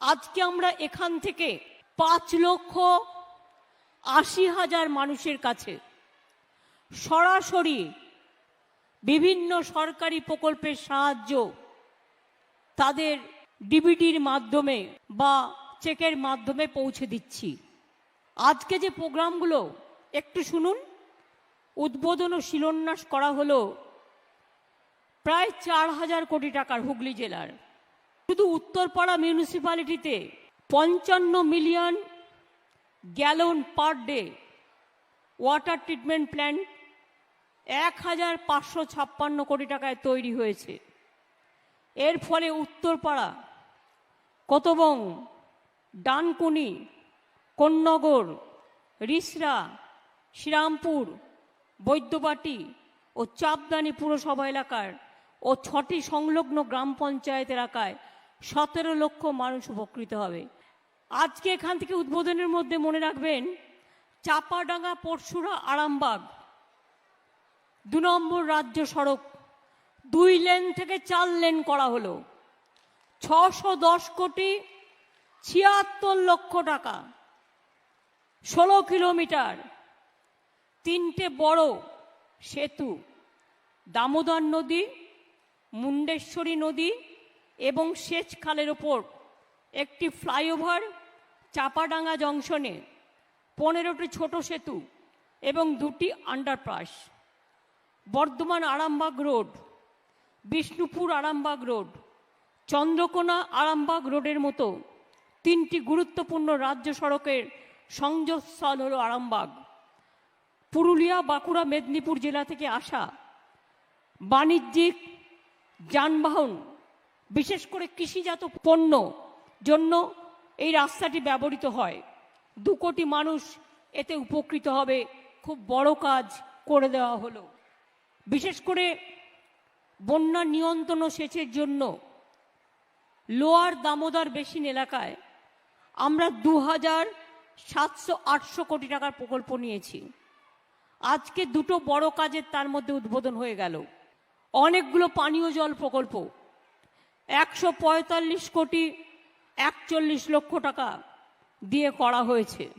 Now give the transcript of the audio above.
আজকে আমরা এখান থেকে পাঁচ লক্ষ আশি হাজার মানুষের কাছে সরাসরি বিভিন্ন সরকারি প্রকল্পের সাহায্য তাদের ডিবিটির মাধ্যমে বা চেকের মাধ্যমে পৌঁছে দিচ্ছি। আজকে যে প্রোগ্রামগুলো, একটু শুনুন। উদ্বোধন ও শিলান্যাস করা হলো প্রায় চার হাজার কোটি টাকার হুগলি জেলার। শুধু উত্তরপাড়া মিউনিসিপ্যালিটিতে পঞ্চান্ন million gallon per day water treatment plant এক হাজার পাঁচশো ছাপ্পান্ন কোটি টাকায় তৈরি হয়েছে। এর ফলে উত্তরপাড়া, কতবং, ডানকুনি, কোন্নগর, রিসরা, শ্রীরামপুর, বৈদ্যবাটি ও চাপদানি পুরসভা এলাকার ও ছটি সংলগ্ন গ্রাম পঞ্চায়েত এলাকায় সতেরো লক্ষ মানুষ উপকৃত হবে। আজকে এখান থেকে উদ্বোধনের মধ্যে মনে রাখবেন, চাপাডাঙ্গা, পরশুরা, আরামবাগ, দু নম্বর রাজ্য সড়ক, দুই লেন থেকে চার লেন করা হলো। ছশো দশ কোটি ছিয়াত্তর লক্ষ টাকা, ষোলো কিলোমিটার, তিনটে বড় সেতু, দামোদর নদী, মুন্ডেশ্বরী নদী এবং সেচ খালের ওপর একটি ফ্লাইওভার চাপাডাঙ্গা জংশনে, পনেরোটি ছোট সেতু এবং দুটি underpass. Bardhaman Arambagh road, Bishnupur Arambagh road, Chandrakona Arambagh রোডের মতো তিনটি গুরুত্বপূর্ণ রাজ্য সড়কের সংযোগস্থল হল আরামবাগ। পুরুলিয়া, বাঁকুড়া, মেদিনীপুর জেলা থেকে আসা বাণিজ্যিক যানবাহন বিশেষ করে কৃষিজাত পণ্য জন্য এই রাস্তাটি ব্যবহৃত হয়। দু কোটি মানুষ এতে উপকৃত হবে। খুব বড় কাজ করে দেওয়া হলো। বিশেষ করে বন্যা নিয়ন্ত্রণ সেচের জন্য লোয়ার দামোদর বেসিন এলাকায় আমরা দু হাজার সাতশো আটশো কোটি টাকার প্রকল্প নিয়েছি। আজকে দুটো বড় কাজের তার মধ্যে উদ্বোধন হয়ে গেল। অনেকগুলো পানীয় জল প্রকল্প। একশো পঁয়তাল্লিশ কোটি একচল্লিশ লক্ষ টাকা দিয়ে করা হয়েছে।